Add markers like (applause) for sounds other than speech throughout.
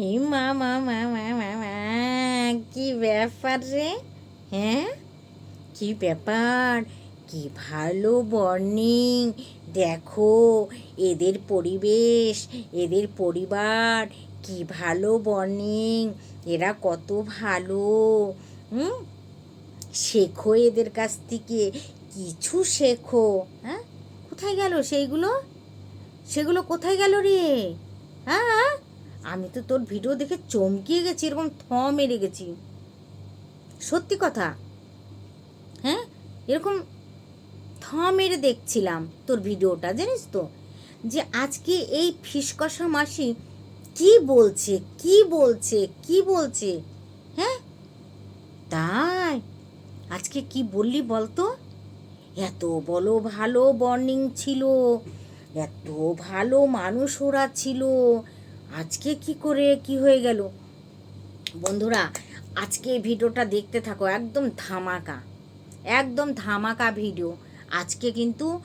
মা মা মা মা মা মা, কি ব্যাপার রে? হ্যাঁ? কি ব্যাপার? কি ভালো বর্নিং দেখো, এদের পরিবেশ, এদের পরিবার, কি ভালো বর্নিং এরা কত ভালো, হুম? শেখো এদের কাছ থেকে, কিছু শেখো হ্যাঁ? কোথায় গেল সেইগুলো? সেগুলো কোথায় গেল রে? হ্যাঁ? আমি তো তোর ভিডিও দেখে চমকিয়ে গেছি, এরকম থ মেরে গেছি। সত্যি কথা? হ্যাঁ? এরকম থ মেরে দেখছিলাম তোর ভিডিওটা, জানিস তো? যে আজকে এই ফিসকষা মাসি কি বলছে কি বলছে কি বলছে? হ্যাঁ? তাই। আজকে কি বললি বলতো? এত বলো ভালো বর্নিং ছিল, এত ভালো মানুষ ওরা ছিল আজকে কি করে, কি হয়ে গেল? বন্ধুরা, আজকে এই ভিডিওটা দেখতে থাকো, একদম ধামাকা একদম ধামাকা ভিডিও আজকে কিন্তু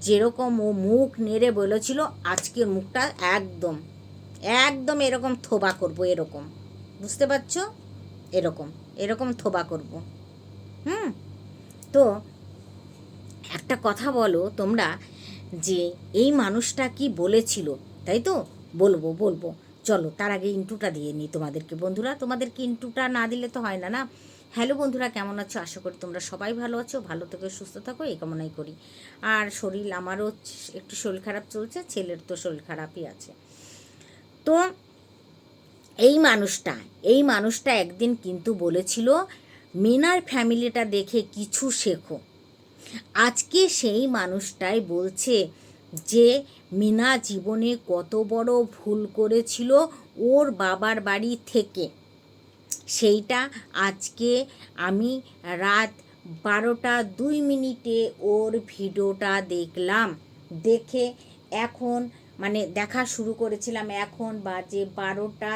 যেরকম ও মুখ নেড়ে বলেছিল আজকে মুখটা একদম একদম এরকম থোবা করব, এরকম। বুঝতে পারছ? এরকম এরকম থোবা করব। হুম? তো একটা কথা বলো তোমরা, যে এই মানুষটা কি বলেছিল, তাই তো? বলব বলব। চলো, তার আগে ইন্টুটা দিয়ে নিই তোমাদেরকে। বন্ধুরা, তোমাদেরকে ইন্টুটা না দিলে তো হয় না না? হ্যালো বন্ধুরা, কেমন আছো? আশা করি তোমরা সবাই ভালো আছো, ভালো থেকে, সুস্থ থাকো, এই কামনাই করি। আর শরীর আমারও একটু শরীর খারাপ চলছে, ছেলের তো শরীর খারাপই আছে। তো এই মানুষটা এই মানুষটা একদিন কিন্তু বলেছিল, মিনার ফ্যামিলিটা দেখে কিছু শেখো। আজকে সেই মানুষটাই বলছে যে মিনা জীবনে কত বড় ভুল করেছিল ওর বাবার বাড়ি থেকে। সেইটা আজকে আমি রাত বারোটা দুই মিনিটে ওর ভিডিওটা দেখলাম। দেখে এখন মানে দেখা শুরু করেছিলাম এখন বাজে বারোটা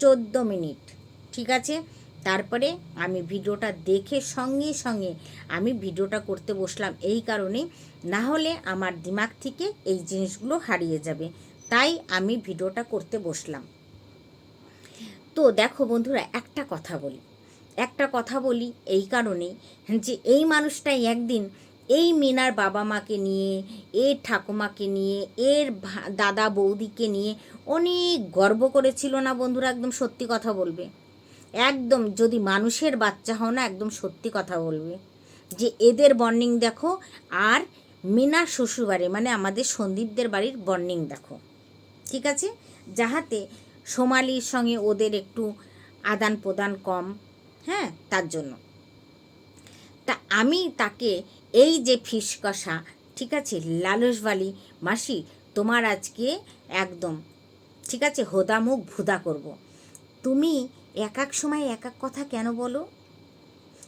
চোদ্দ মিনিট। ঠিক আছে? তারপরে আমি ভিডিওটা দেখে সঙ্গে সঙ্গে আমি ভিডিওটা করতে বসলাম এই কারণে, না হলে আমার দিমাগ থেকে এই জিনিসগুলো হারিয়ে যাবে। তাই আমি ভিডিওটা করতে বসলাম। তো দেখো বন্ধুরা, একটা কথা বলি। একটা কথা বলি এই কারণে যে এই মানুষটাই একদিন এই মিনার বাবা মাকে নিয়ে, এর ঠাকুমাকে নিয়ে, এর দাদা বৌদিকে নিয়ে অনেক গর্ব করেছিল না বন্ধুরা? একদম সত্যি কথা বলবে। একদম যদি মানুষের বাচ্চা হও না, একদম সত্যি কথা বলবে। যে এদের বর্নিং দেখো, আর মিনা শ্বশুরবাড়ি মানে আমাদের সন্দীপদের বাড়ির বর্নিং দেখো। ঠিক আছে? যাহাতে সোমালির সঙ্গে ওদের একটু আদান প্রদান কম হ্যাঁ? তার জন্য। তা আমি তাকে এই যে ফিস কষা, ঠিক আছে, লালসবালি মাসি, তোমার আজকে একদম, ঠিক আছে, হোদামুখ ভুদা করব। তুমি এক এক সময় এক এক কথা কেন বলো?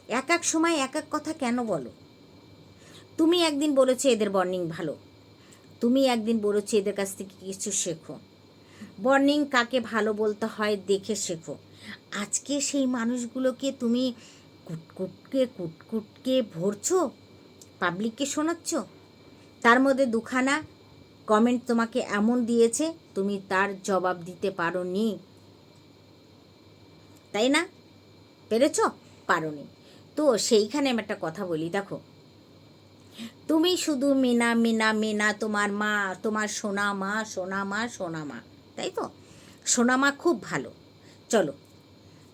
এক এক সময় এক এক কথা কেন বলো? তুমি একদিন বলেছ এদের বর্নিং ভালো। তুমি একদিন বলেছ এদের কাছ থেকে কিছু শেখো। বর্নিং কাকে ভালো বলতে হয় দেখে শেখো। আজকে সেই মানুষগুলোকে তুমি কুটকুটকে কুটকুটকে ভরছো? পাবলিককে শোনাচ্ছ? তার মধ্যে দুখানা কমেন্ট তোমাকে এমন দিয়েছে, তুমি তার জবাব দিতে পারো নি তাই না? পেরেছ? পারোনি। তো সেইখানে আমি একটা কথা বলি, দেখো। তুমি শুধু মিনা মিনা মিনা, তোমার মা, তোমার সোনা মা সোনা মা সোনা মা, তাই তো? সোনা মা খুব ভালো। চলো,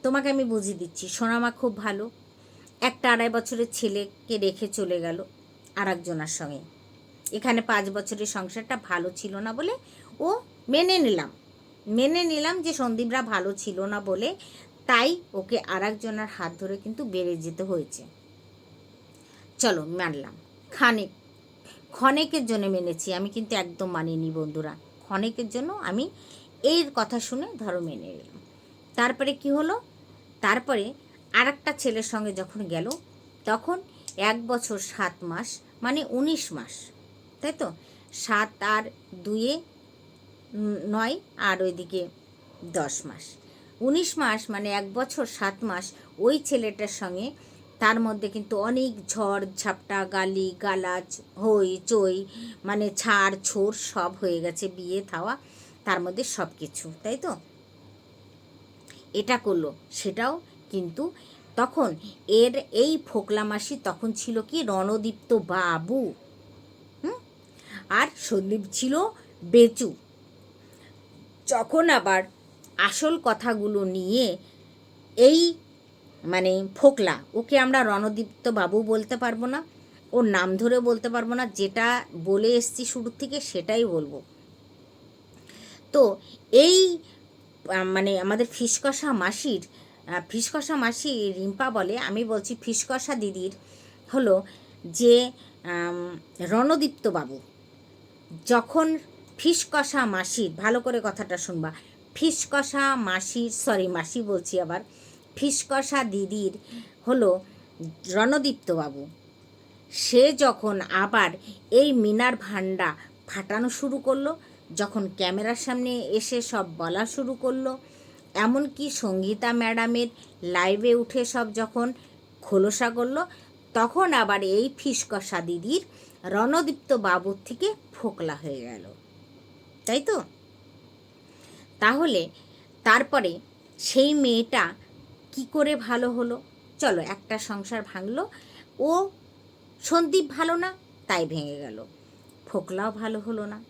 তোমাকে আমি বুঝিয়ে দিচ্ছি, সোনা মা খুব ভালো। একটা আড়াই বছরের ছেলেকে রেখে চলে গেল আর একজনের সঙ্গে। এখানে পাঁচ বছরের সংসারটা ভালো ছিল না বলে ও মেনে নিলাম। মেনে নিলাম যে সন্দীপরা ভালো ছিল না বলে তাই ওকে আর একজনের হাত ধরে কিন্তু বেড়ে যেতে হয়েছে। চলো মানলাম। খানিক, ক্ষণেকের জন্য মেনেছি, আমি কিন্তু একদম মানিনি বন্ধুরা। ক্ষণেকের জন্য আমি এর কথা শুনে ধরো মেনে নিলাম। তারপরে কি হলো? তারপরে আর একটা ছেলের সঙ্গে যখন গেল, তখন এক বছর সাত মাস মানে উনিশ মাস, তাই তো? সাত আর দুয়ে নয় আর ওইদিকে দশ মাস। উনিশ মাস মানে এক বছর সাত মাস ওই ছেলেটার সঙ্গে। তার মধ্যে কিন্তু অনেক ঝড়, ঝাপটা, গালি, গালাজ, হই চই মানে ছাড়, ছোড় সব হয়ে গেছে, বিয়ে, থাওয়া, তার মধ্যে সব কিছু, তাই তো? এটা করল, সেটাও কিন্তু তখন এর এই ফোকলা মাসি তখন ছিল কি? রণদীপ্ত বাবু। আর সন্দীপ ছিল বেচু। যখন আবার আসল কথাগুলো নিয়ে এই মানে ফোকলা, ওকে আমরা রণদীপ্ত বাবু বলতে পারব না, ওর নাম ধরে বলতে পারব না, যেটা বলে এসছি শুরু থেকে সেটাই বলব। তো এই মানে আমাদের ফিসকষা মাসির ফিসকষা মাসি রিম্পা বলে, আমি বলছি ফিসকষা দিদির হলো যে রণদীপ্ত বাবু, যখন ফিসকষা মাসির, ভালো করে কথাটা শুনবা ফিসকষা মাসির সরি মাসি বলছি আবার, ফিসকষা দিদির হলো রণদীপ্ত বাবু সে যখন আবার এই মিনার ভান্ডা ফাটানো শুরু করল, যখন ক্যামেরার সামনে এসে সব বলা শুরু করল, এমনকি সঙ্গীতা ম্যাডামের লাইভে উঠে সব যখন খোলসা করল, তখন আবার এই ফিসকষা দিদির রণদীপ্ত বাবুর থেকে ফোকলা হয়ে গেল। তাই তো? তাহলে তারপরে সেই মেয়েটা কি করে ভালো হলো? চলো একটা সংসার ভাঙলো। ও সন্দীপ ভালো না? তাই ভেঙে গেল। ফোকলাও ভালো হলো না।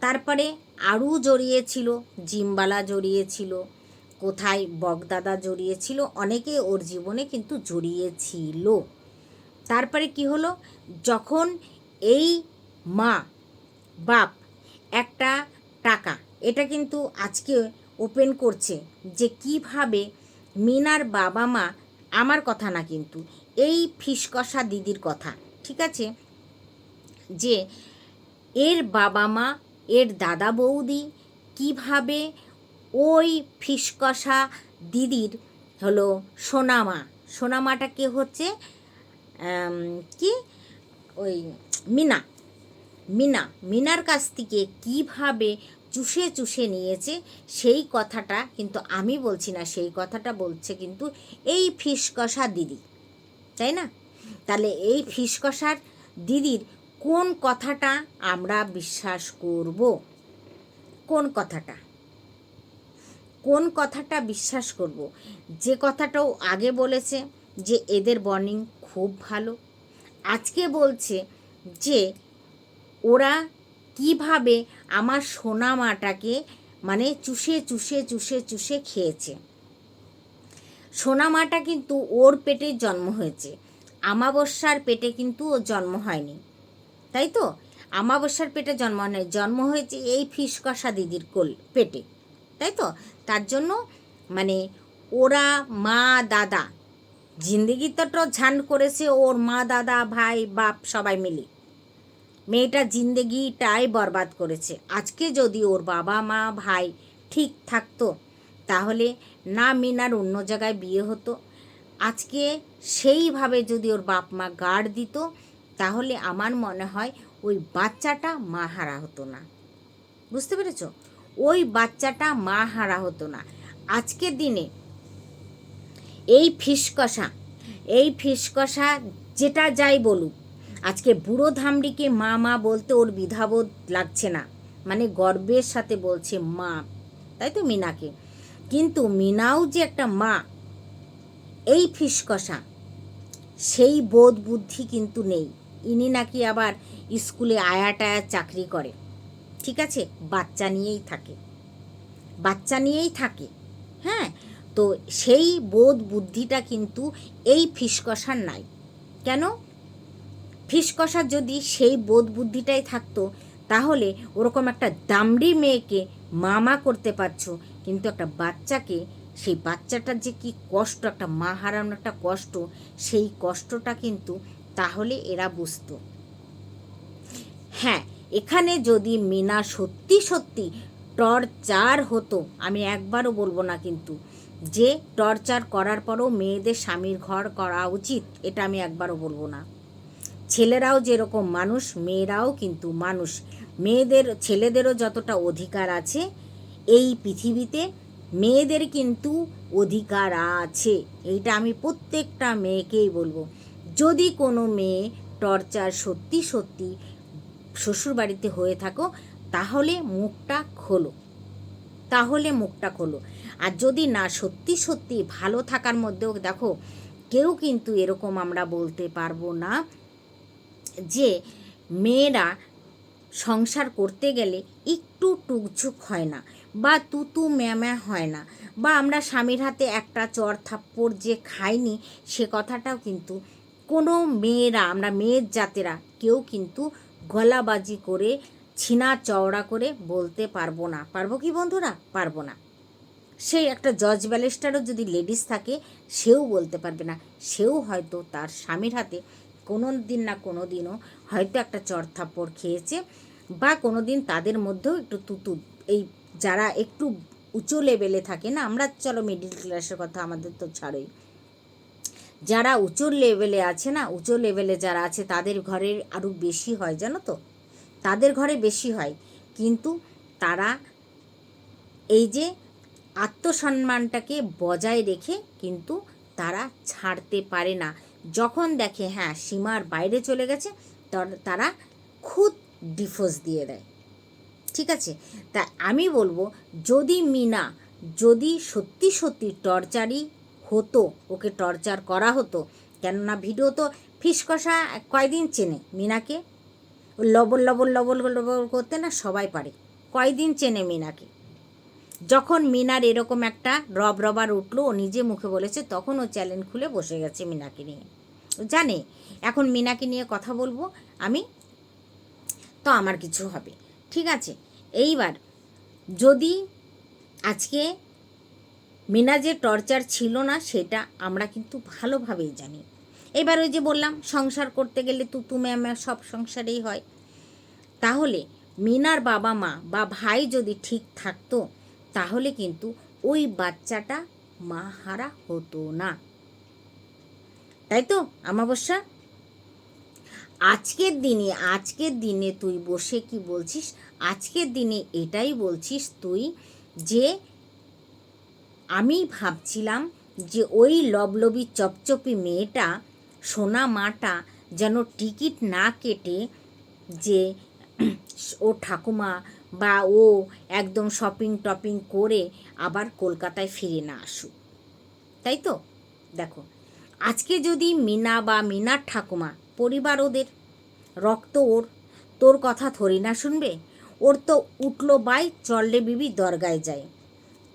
তারপরে আরও জড়িয়েছিল, জিমবালা জড়িয়েছিল, কোথায় বগদাদা জড়িয়েছিল, অনেকে ওর জীবনে কিন্তু জড়িয়েছিল। তারপরে কি হলো? যখন এই মা, বাপ একটা টাকা এটা কিন্তু আজকে ওপেন করছে যে কীভাবে মিনার বাবা মা, আমার কথা না কিন্তু, এই ফিসকষা দিদির কথা, ঠিক আছে? যে এর বাবা মা, এর দাদা বৌদি কীভাবে ওই ফিসকষা দিদির হলো সোনামা সোনামাটা কে হচ্ছে? কি? ওই মিনা মিনা, মিনার কাছ থেকে কীভাবে চুষে চুষে নিয়েছে, সেই কথাটা কিন্তু আমি বলছি না, সেই কথাটা বলছে কিন্তু এই ফিসকষা দিদি, তাই না? তাহলে এই ফিসকষার দিদির কোন কথাটা আমরা বিশ্বাস করব? কোন কথাটা? কোন কথাটা বিশ্বাস করব? যে কথাটাও আগে বলেছে যে এদের বর্নিং খুব ভালো। আজকে বলছে যে ওরা কীভাবে আমার সোনা মাটাকে মানে চুষে চুষে চুষে চুষে খেয়েছে। সোনা মাটা কিন্তু ওর পেটে জন্ম হয়েছে। আমাবস্যার পেটে কিন্তু ওর জন্ম হয়নি। তাই তো? আমাবস্যার পেটে জন্ম নেই জন্ম হয়েছে এই ফিসকষা দিদির কোল পেটে। তাই তো? তার জন্য মানে ওরা মা, দাদা জিন্দিগি তো ঝান করেছে। ওর মা, দাদা, ভাই, বাপ সবাই মিলে। মেয়েটা জিন্দেগিটাই বরবাদ করেছে। আজকে যদি ওর বাবা মা, ভাই ঠিক থাকতো, তাহলে না মিনার অন্য জায়গায় বিয়ে হতো। আজকে সেইভাবে যদি ওর বাপ মা গার্ড দিত, তাহলে আমার মনে হয় ওই বাচ্চাটা মা হারা হতো না। বুঝতে পেরেছ? ওই বাচ্চাটা মা হারা হতো না। আজকের দিনে এই ফিসকষা এই ফিসকষা যেটা যাই বলুক আজকে বুড়ো ধামড়িকে মা মা বলতে ওর বিধাবোধ লাগছে না। মানে গর্বের সাথে বলছে মা, তাই তো মিনাকে। কিন্তু মিনাও যে একটা মা, এই ফিসকষা সেই বোধ বুদ্ধি কিন্তু নেই। ইনি নাকি আবার স্কুলে আয়া টায়া চাকরি করে। ঠিক আছে, বাচ্চা নিয়েই থাকে। বাচ্চা নিয়েই থাকে হ্যাঁ? তো সেই বোধ বুদ্ধিটা কিন্তু এই ফিসকষার নাই। কেন? ফিসকষার যদি সেই বোধ বুদ্ধিটাই থাকতো, তাহলে ওরকম একটা দামড়ি মেয়েকে মামা করতে পারছ। কিন্তু একটা বাচ্চাকে, সেই বাচ্চাটার যে কি কষ্ট, একটা মা হারানোর একটা কষ্ট, সেই কষ্টটা কিন্তু তাহলে এরা বুঝতো। হ্যাঁ এখানে যদি মিনা সত্যি সত্যি টর্চার হতো, আমি একবারও বলব না কিন্তু, যে টর্চার করার পরও মেয়েদের স্বামীর ঘর করা উচিত, এটা আমি একবারও বলব না। ছেলেরাও যেরকম মানুষ, মেয়েরাও কিন্তু মানুষ। মেয়েদের, ছেলেদেরও যতটা অধিকার আছে এই পৃথিবীতে, মেয়েদের কিন্তু অধিকার আছে। এইটা আমি প্রত্যেকটা মেয়েকেই বলব। যদি কোনো মেয়ে টর্চার সত্যি সত্যি শ্বশুরবাড়িতে হয়ে থাকো, তাহলে মুখটা খোলো। তাহলে মুখটা খোলো। আর যদি না, সত্যি সত্যি ভালো থাকার মধ্যেও দেখো, কেউ কিন্তু এরকম আমরা বলতে পারব না। যে মেয়েরা সংসার করতে গেলে একটু টুকঝুক হয় না বা তুতু ম্যামা হয় না বা আমরা স্বামীর হাতে একটা চর থাপ্পড় যে খাইনি সে কথাটাও কিন্তু কোনো মেয়েরা, আমরা মেয়ের জাতেরা কেউ কিন্তু গলাবাজি করে, ছিনা চওড়া করে বলতে পারব না। পারব কি বন্ধুরা? পারব না। সেই একটা জজ ব্যালেস্টারও যদি লেডিস থাকে, সেও বলতে পারবে না। সেও হয়তো তার স্বামীর হাতে কোনো দিন না কোনো দিনও হয়তো একটা চর থাপ্পড় খেয়েছে বা কোনো দিন তাদের মধ্যেও একটু তুতু, এই যারা একটু উঁচু লেভেলে থাকে না, আমরা চলো মিডিল ক্লাসের কথা আমাদের তো ছাড়োই। যারা উঁচু লেভেলে আছে না, উঁচু লেভেলে যারা আছে, তাদের ঘরে আরও বেশি হয়, জানো তো? তাদের ঘরে বেশি হয়। কিন্তু তারা এই যে আত্মসম্মানটাকে বজায় রেখে কিন্তু তারা ছাড়তে পারে না। যখন দেখে হ্যাঁ সীমার বাইরে চলে গেছে, তর- খুদ ডিভোর্স দিয়ে দেয়। ঠিক আছে? তা আমি বলব, যদি মিনা, যদি সত্যি সত্যি টর্চারই হতো, ওকে টর্চার করা হতো, কেননা ভিডিও তো ফিসকষা কয়দিন চেনে মিনাকে? লবল লবল লবল লবল করতে না সবাই পারে। কয়দিন চেনে মিনাকে? যখন মিনার এরকম একটা রব রবার উঠল, ও নিজে মুখে বলেছে, তখন ও চ্যালেঞ্জ খুলে বসে গেছে মিনাকে নিয়ে। জানে, এখন মিনাকে নিয়ে কথা বলব আমি, তো আমার কিছু হবে। ঠিক আছে, এইবার যদি আজকে মিনা যে টর্চার ছিল না, সেটা আমরা কিন্তু ভালোভাবেই জানি। এবার ওই যে বললাম, সংসার করতে গেলে তু তুমি আমার সব সংসারেই হয়। তাহলে মিনার বাবা মা বা ভাই যদি ঠিক থাকতো তাহলে কিন্তু ওই বাচ্চাটা মা হারা হতো না। তাই তো আমাবস্যা আজকের দিনে আজকের দিনে তুই বসে কি বলছিস? আজকের দিনে এটাই বলছিস তুই যে, আমি ভাবছিলাম যে ওই লবলবি চপচপি মেয়েটা, সোনা মাটা যেন টিকিট না কেটে যে, ও ঠাকুমা বা ও একদম শপিং টপিং করে আবার কলকাতায় ফিরে না আসুক। তাই তো? দেখো, আজকে যদি মিনা বা মিনার ঠাকুমা, পরিবার ওদের, রক্ত ওর, তোর কথা থরি না শুনবে? ওর তো উঠল বাই, চললে বিবি দরগায় যায়।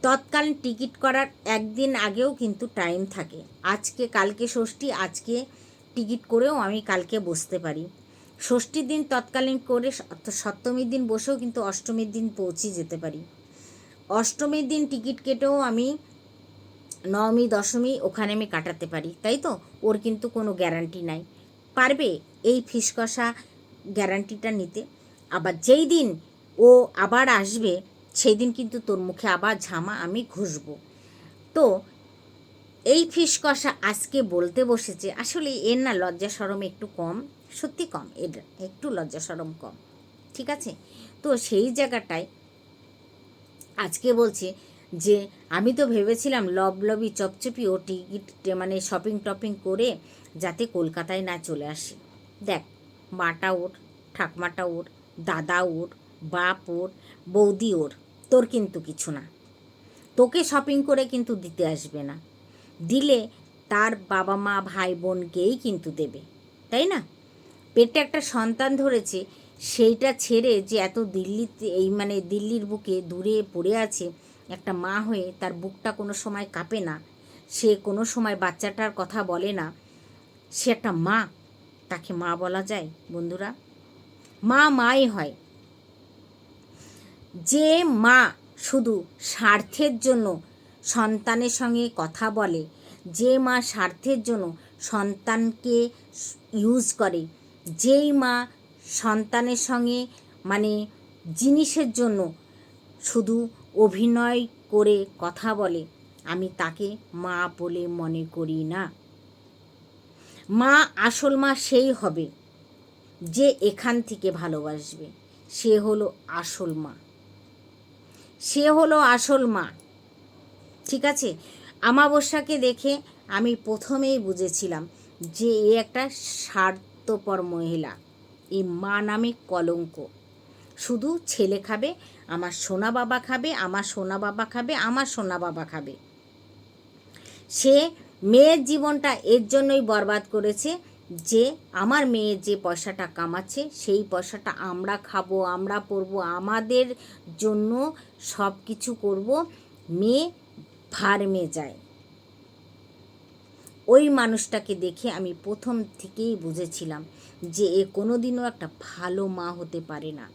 তৎকালীন টিকিট করার একদিন আগেও কিন্তু টাইম থাকে। আজকে, কালকে ষষ্ঠী, আজকে টিকিট করেও আমি কালকে বসতে পারি। ষষ্ঠীর দিন তৎকালীন করে সপ্ত- সপ্তমীর দিন বসেও কিন্তু অষ্টমীর দিন পৌঁছে যেতে পারি। অষ্টমীর দিন টিকিট কেটেও আমি নবমী, দশমী ওখানে আমি কাটাতে পারি, তাই তো? ওর কিন্তু কোনো গ্যারান্টি নাই। পারবে এই ফিসকষা গ্যারান্টিটা নিতে। আবার যেই দিন ও আবার আসবে, সেই দিন কিন্তু তোর মুখে আবার ঝামা আমি ঘুষবো। তো এই ফিসকষা আজকে বলতে বসেছে, আসলে এর না লজ্জা সরম একটু কম। সত্যি কম, এর একটু লজ্জা সরম কম, ঠিক আছে? তো সেই জায়গাটায় আজকে বলছে যে, আমি তো ভেবেছিলাম লবলবি চপচপি ও টিকিট মানে শপিং টপিং করে যাতে কলকাতায় না চলে আসে। দেখ, মাটা ওর, ঠাকমাটা ওর, দাদা ওর, বাপ ওর, বৌদি ওর, তোর কিন্তু কিছু না। তোকে শপিং করে কিন্তু দিতে আসবে না। দিলে তার বাবা মা ভাই বোনকেই কিন্তু দেবে, তাই না? পেটে একটা সন্তান ধরেছে, সেইটা ছেড়ে যে এত দিল্লিতে এই মানে দিল্লির বুকে দূরে পড়ে আছে, একটা মা হয়ে তার বুকটা কোনো সময় কাঁপে না, সে কোনো সময় বাচ্চাটার কথা বলে না, সে একটা মা, তাকে মা বলা যায় বন্ধুরা। মা মাই হয়। যে মা শুধু স্বার্থের জন্য সন্তানের সঙ্গে কথা বলে, যে মা স্বার্থের জন্য সন্তানকে ইউজ করে যেই মা সন্তানের সঙ্গে মানে জিনিসের জন্য শুধু অভিনয় করে কথা বলে, আমি তাকে মা বলে মনে করি না। মা আসল মা সেই হবে যে এখান থেকে ভালোবাসবে। সে হলো আসল মা। সে হলো আসল মা। ঠিক আছে? আমাবস্যাকে দেখে আমি প্রথমেই বুঝেছিলাম যে এ একটা স্বার্থপর মহিলা। এই মা নামে কলঙ্ক। শুধু ছেলে খাবে, আমার সোনা বাবা খাবে, আমার সোনা বাবা খাবে, আমার সোনা বাবা খাবে। সে মেয়ের জীবনটা এর জন্যই বরবাদ করেছে যে, আমার মেয়ে যে পয়সাটা কামাচ্ছে, সেই পয়সাটা আমরা খাব, আমরা পরবো, আমাদের জন্য সব কিছু করব। মেয়ে ফার্মে যায় ওই মানুষটাকে দেখে আমি প্রথম থেকেই বুঝেছিলাম যে এ কোনোদিনও একটা ভালো মা হতে পারে না।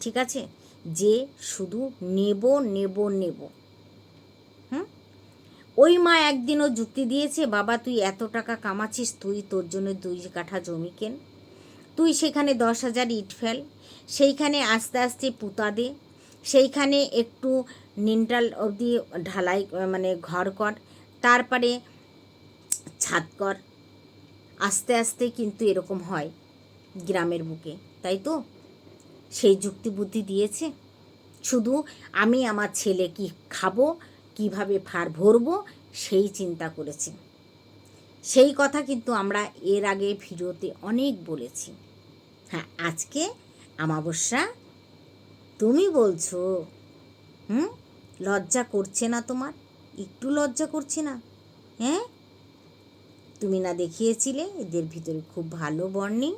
ঠিক আছে? যে শুধু নেব নেব নেব। ওই মা একদিনও যুক্তি দিয়েছে, বাবা, তুই এত টাকা কামাচ্ছিস, তুই তোর জন্য দুই কাঠা জমি কেন? তুই সেখানে দশ হাজার ইট ফেল, সেইখানে আস্তে আস্তে পুতা দে, সেইখানে একটু নিন্টাল অবধি ঢালাই মানে ঘর কর তারপরে ছাদ কর আস্তে আস্তে কিন্তু এরকম হয় গ্রামের বুকে, তাই তো? সেই যুক্তি বুদ্ধি দিয়েছে। শুধু আমি আমার ছেলে কি খাব, কীভাবে ফার ভরবো, সেই চিন্তা করেছে। সেই কথা কিন্তু আমরা এর আগে ভিডিওতে অনেক বলেছি। হ্যাঁ আজকে আমাবস্যা, তুমি বলছো, হুম? লজ্জা করছে না তোমার? একটু লজ্জা করছে না হ্যাঁ? তুমি না দেখিয়েছিলে এদের ভিতরে খুব ভালো বর্নিং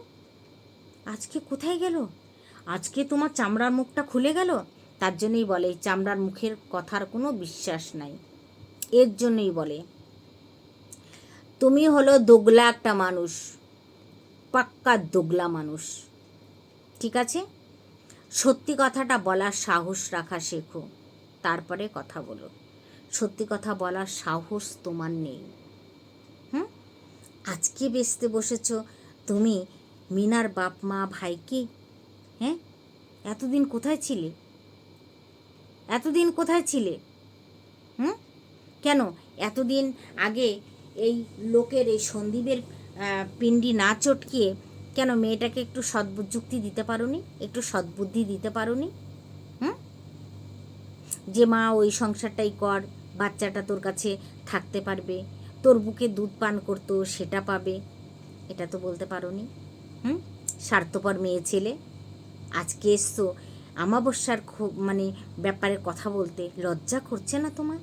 আজকে কোথায় গেল? আজকে তোমার চামড়ার মুখটা খুলে গেল? তার জন্যই বলে, চামড়ার মুখের কথার কোনো বিশ্বাস নাই। এর জন্যই বলে, তুমি হলো দোগলা একটা মানুষ, পাক্কা দোগলা মানুষ, ঠিক আছে? সত্যি কথাটা বলার সাহস রাখা শেখো। তারপরে কথা বলো। সত্যি কথা বলার সাহস তোমার নেই। হুম? আজকে বেচতে বসেছ, তুমি মিনার বাপ, মা ভাইকে হ্যাঁ? এতদিন কোথায় ছিলে? এতদিন কোথায় ছিলে? হুম? কেন? এতদিন আগে এই লোকের এই সন্দীপের পিণ্ডি না চটকিয়ে কেন মেয়েটাকে একটু সদ্যুক্তি দিতে পারোনি? একটু সদ্বুদ্ধি দিতে পারোনি? হুম? যে মা ওই সংসারটাই কর বাচ্চাটা তোর কাছে থাকতে পারবে, তোর বুকে দুধ পান করতো, সেটা পাবে। এটা তো বলতে পারোনি। হুম? স্বার্থপর মেয়ে ছেলে। আজকে এসছো। আমাবস্যার খুব মানে ব্যাপারে কথা বলতে। লজ্জা করছে না তোমার?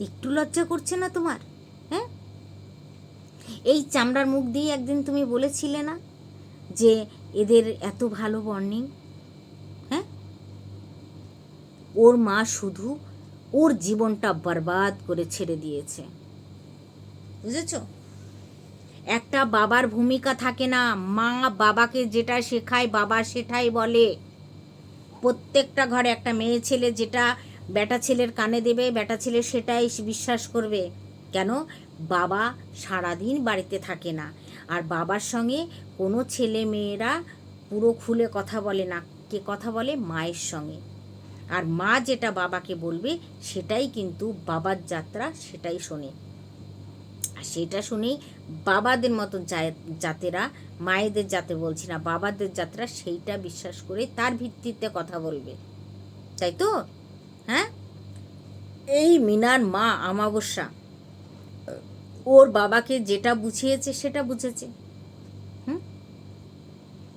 একটু লজ্জা করছে না তোমার? হ্যাঁ? এই চামড়ার মুখ দিয়ে একদিন তুমি বলেছিলে না যে এদের এত ভালো বর্নিং হ্যাঁ? ওর মা শুধু ওর জীবনটা বরবাদ করে ছেড়ে দিয়েছে। বুঝেছ? একটা বাবার ভূমিকা থাকে না, মা বাবাকে যেটা শেখায় বাবা সেটাই বলে। প্রত্যেকটা ঘরে একটা মেয়ে ছেলে যেটা বেটা ছেলের কানে দেবে, বেটা ছেলে সেটাই বিশ্বাস করবে। কেন? বাবা সারাদিন বাড়িতে থাকে না। আর বাবার সঙ্গে কোনো ছেলে মেয়েরা পুরো খুলে কথা বলে না। কে কথা বলে? মায়ের সঙ্গে। আর মা যেটা বাবাকে বলবে, সেটাই কিন্তু বাবার যাত্রা, সেটাই শোনে। আর সেটা শুনেই বাবাদের মতো জাতেরা মায়েদের জাতে বলছি না, বাবাদের যাত্রা, সেইটা বিশ্বাস করে তার ভিত্তিতে কথা বলবে। তাই তো? হ্যাঁ? এই মিনার মা আমাবস্যা ওর বাবাকে যেটা বুঝিয়েছে, সেটা বুঝেছে। হুম?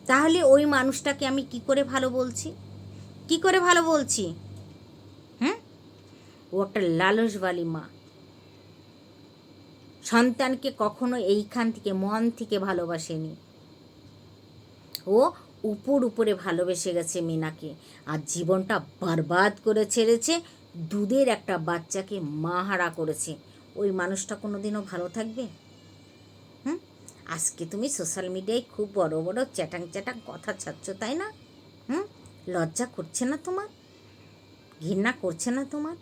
তাহলে ওই মানুষটাকে আমি কি করে ভালো বলছি? কি করে ভালো বলছি? হুম? ও একটা লালসবালি মা। সন্তানকে কখনো এইখান থেকে, মন থেকে ভালোবাসেনি। ও উপর উপরে ভালোবেসে গেছে মিনাকে। আর জীবনটা বরবাদ করে ছেড়েছে, দুধের একটা বাচ্চাকে মাহারা করেছে। ওই মানুষটা কোনো দিনও ভালো থাকবে? হুম? আজকে তুমি সোশ্যাল মিডিয়ায় খুব বড় বড় চ্যাটাং চ্যাটাং কথা ছাড়ছো, তাই না? হুম? লজ্জা করছে না তোমার? ঘৃণা করছে না তোমার?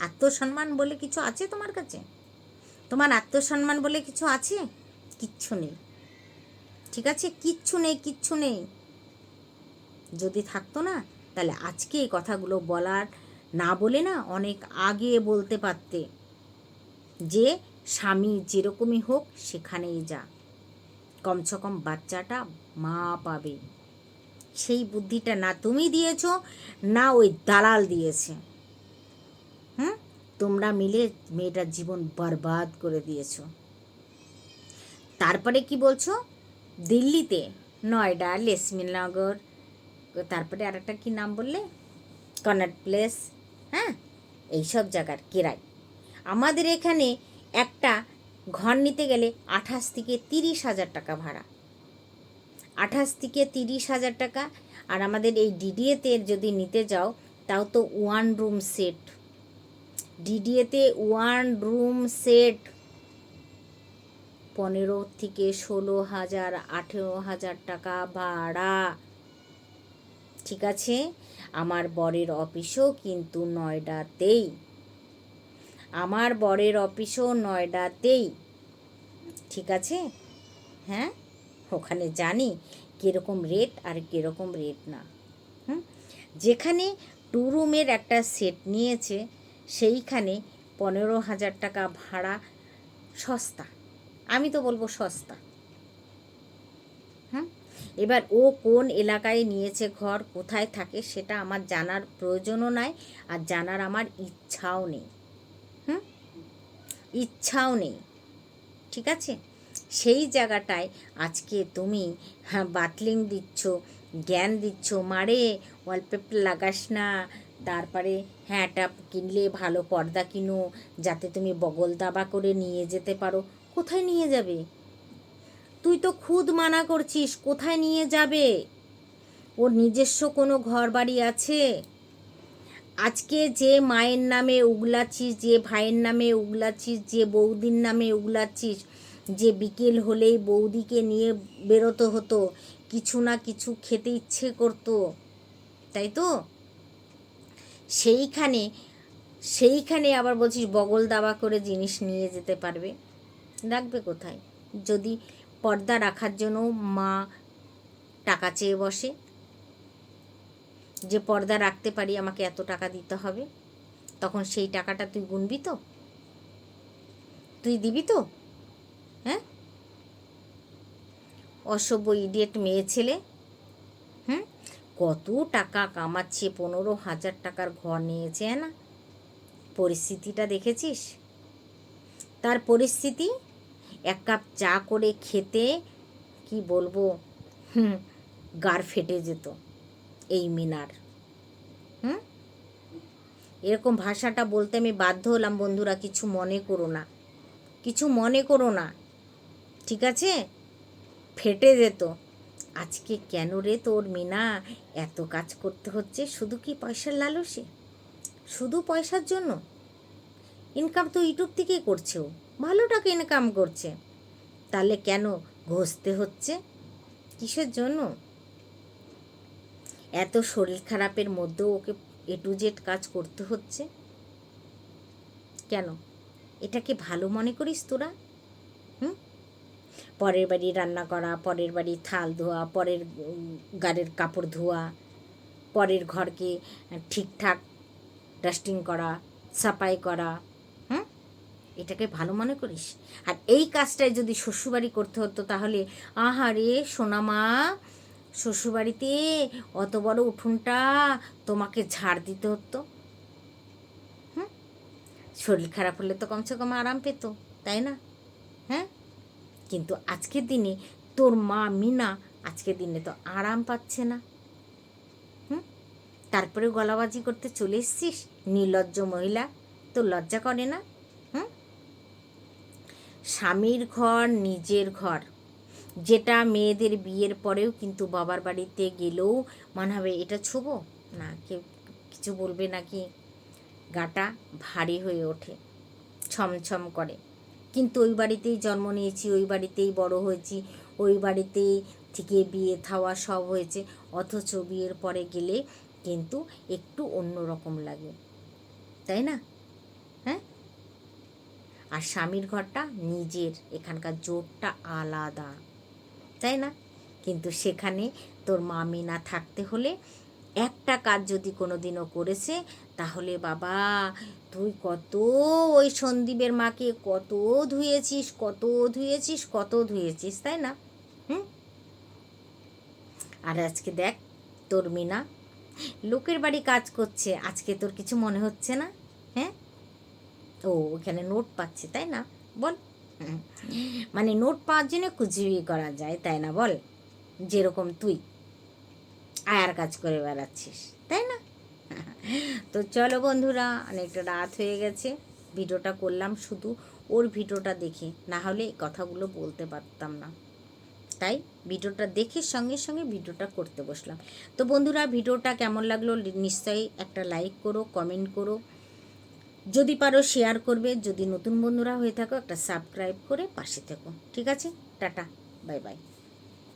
আত্মসম্মান বলে কিছু আছে তোমার কাছে? তোমার আত্মসম্মান বলে কিছু আছে? কিচ্ছু নেই। ঠিক আছে? কিচ্ছু নেই কিচ্ছু নেই। যদি থাকতো না, তাহলে আজকে এই কথাগুলো বলার না বলে না অনেক আগে বলতে পারতে। যে স্বামী যেরকমই হোক, সেখানেই যা। কমসে কম বাচ্চাটা মা পাবে। সেই বুদ্ধিটা না তুমি দিয়েছ, না ওই দালাল দিয়েছে। হুম? তোমরা মিলে মেয়েটার জীবন বরবাদ করে দিয়েছ। তারপরে কি বলছো? দিল্লিতে? নয়ডা লেসমিনগর তারপরে আরেকটা কি নাম বললে? কনাট প্লেস হ্যাঁ? এইসব জায়গার কিরায় আমাদের এখানে একটা ঘর নিতে গেলে আঠাশ থেকে তিরিশ হাজার টাকা ভাড়া। আঠাশ থেকে তিরিশ হাজার টাকা। আর আমাদের এই ডিডিএতে যদি নিতে যাও, তাও তো ওয়ান রুম সেট ডিডিএতে ওয়ান রুম সেট পনেরো থেকে ষোলো হাজার, আঠেরো হাজার টাকা ভাড়া। ঠিক আছে? আমার বরের অফিসও কিন্তু নয়ডাতেই। আমার বরের অফিসও নয়ডাতেই। ঠিক আছে? হ্যাঁ? ওখানে জানি কীরকম রেট আর কীরকম রেট না। হুম? যেখানে টু রুমের একটা সেট নিয়েছে, সেইখানে পনেরো হাজার টাকা ভাড়া সস্তা। আমি তো বলব সস্তা। হুম? এবার ও কোন এলাকায় নিয়েছে ঘর, কোথায় থাকে সেটা আমার জানার প্রয়োজনও নাই আর জানার আমার ইচ্ছাও নেই। হুম? ইচ্ছাও নেই। ঠিক আছে? সেই জায়গাটায় আজকে তুমি হ্যাঁ বাতলিং দিচ্ছ, জ্ঞান দিচ্ছ, মারে ওয়ালপেপার লাগাস না, তারপরে হ্যাঁ এটা কিনলে ভালো পর্দা কিনো, যাতে তুমি বগল দাবা করে নিয়ে যেতে পারো। কোথায় নিয়ে যাবে? তুই তো খুদ মানা করছিস, কোথায় নিয়ে যাবে? ওর নিজস্ব কোনো ঘর বাড়ি আছে? আজকে যে মায়ের নামে উগলাচ্ছিস, যে ভাইয়ের নামে উগলাচ্ছিস, যে বৌদির নামে উগলাচ্ছিস যে বিকেল হলেই বৌদিকে নিয়ে বেরোতে হতো, কিছু না কিছু খেতে ইচ্ছে করতো, তাই তো? সেইখানে সেইখানে আবার বলছিস বগল দাবা করে জিনিস নিয়ে যেতে পারবে। রাখবে কোথায়? যদি পর্দা রাখার জন্য মা টাকা চেয়ে বসে, যে পর্দা রাখতে পারি আমাকে এত টাকা দিতে হবে, তখন সেই টাকাটা তুই গুনবি তো? তুই দিবি তো? হ্যাঁ? অসভ্য ইডিয়েট মেয়ে ছেলে। হুম? কত টাকা কামাচ্ছে, পনেরো হাজার টাকার ঘর নিয়েছে না? পরিস্থিতিটা দেখেছিস? তার পরিস্থিতি? এক কাপ চা করে খেতে, কি বলব? হুম গার ফেটে যেত এই মিনার। হুম? এরকম ভাষাটা বলতে আমি বাধ্য হলাম বন্ধুরা, কিছু মনে করো না। কিছু মনে করো না। ঠিক আছে? ফেটে যেত। আজকে কেন রে তোর মিনা? এত কাজ করতে হচ্ছে, শুধু কি পয়সার লালসে? শুধু পয়সার জন্য? ইনকাম তো ইউটিউব থেকেই করছে ও। ভালো টাকা ইনকাম করছে। তাহলে কেন ঘষতে হচ্ছে? কিসের জন্য? এত শরীর খারাপের মধ্যেও ওকে এ টু জেড কাজ করতে হচ্ছে? কেন? এটাকে ভালো মনে করিস তোরা? হুম? পরের বাড়ি রান্না করা, পরের বাড়ি থাল ধোয়া, পরের গাড়ির কাপড় ধোয়া, পরের ঘরকে ঠিকঠাক ডাস্টিং করা, সাফাই করা, হুম? এটাকে ভালো মনে করিস? আর এই কাজটাই যদি শ্বশুরবাড়ি করতে হতো তাহলে, আহারে সোনামা, শ্বশুরবাড়িতে অত বড় উঠোনটা তোমাকে ঝাড় দিতে হতো শরীর খারাপ হলে তো কমসে কম আরাম পেত, তাই না? হ্যাঁ? কিন্তু আজকের দিনে তোর মা মিনা আজকের দিনে তো আরাম পাচ্ছে না। হুম? তারপরে গলাবাজি করতে চলে এসছিস? নির্লজ্জ মহিলা তো লজ্জা করে না? হুম? স্বামীর ঘর নিজের ঘর। যেটা মেয়েদের বিয়ের পরেও কিন্তু বাবার বাড়িতে গেলেও মনে হবে, এটা ছোবো? না, কেউ কিছু বলবে নাকি? গাটা ভারী হয়ে ওঠে, ছমছম করে। কিন্তু ওই বাড়িতেই জন্ম নিয়েছি, ওই বাড়িতেই বড় হয়েছি, ওই বাড়িতেই থেকে বিয়ে থাওয়া সব হয়েছে, অথচ বিয়ের পরে গেলে কিন্তু একটু অন্য রকম লাগে। তাই না? হ্যাঁ? আর স্বামীর ঘরটা নিজের, এখানকার জোরটা আলাদা। তাই না? কিন্তু সেখানে তোর মা মিনা থাকতে হলে একটা কাজ যদি কোনো দিনও করেছে, তাহলে বাবা, তুই কত ওই সন্দীপের মাকে কত ধুয়েছিস কত ধুয়েছিস কত ধুয়েছিস, তাই না? হুম? আর আজকে দেখ, তোর মিনা, লোকের বাড়ি কাজ করছে, আজকে তোর কিছু মনে হচ্ছে না? হ্যাঁ? ও, ওখানে নোট পাচ্ছে, তাই না? বল। মানে নোট পাওয়ার জন্য কুচবি করা যায়, তাই না বল? যেরকম তুই। আয়ার কাজ করে বেড়াচ্ছিস, তাই না? (laughs) তো চলো বন্ধুরা, অনেকটা রাত হয়ে গেছে। ভিডিওটা করলাম শুধু ওর ভিডিওটা দেখে, না হলে এই কথাগুলো বলতে পারতাম না। তাই ভিডিওটা দেখে সঙ্গে সঙ্গে ভিডিওটা করতে বসলাম। তো বন্ধুরা, ভিডিওটা কেমন লাগল নিশ্চয়ই একটা লাইক করো, কমেন্ট করো। যদি পারো শেয়ার করবে, যদি নতুন বন্ধুরা হয়ে থাকো, একটা সাবস্ক্রাইব করে পাশে থেকো। ঠিক আছে? Tata, bye bye.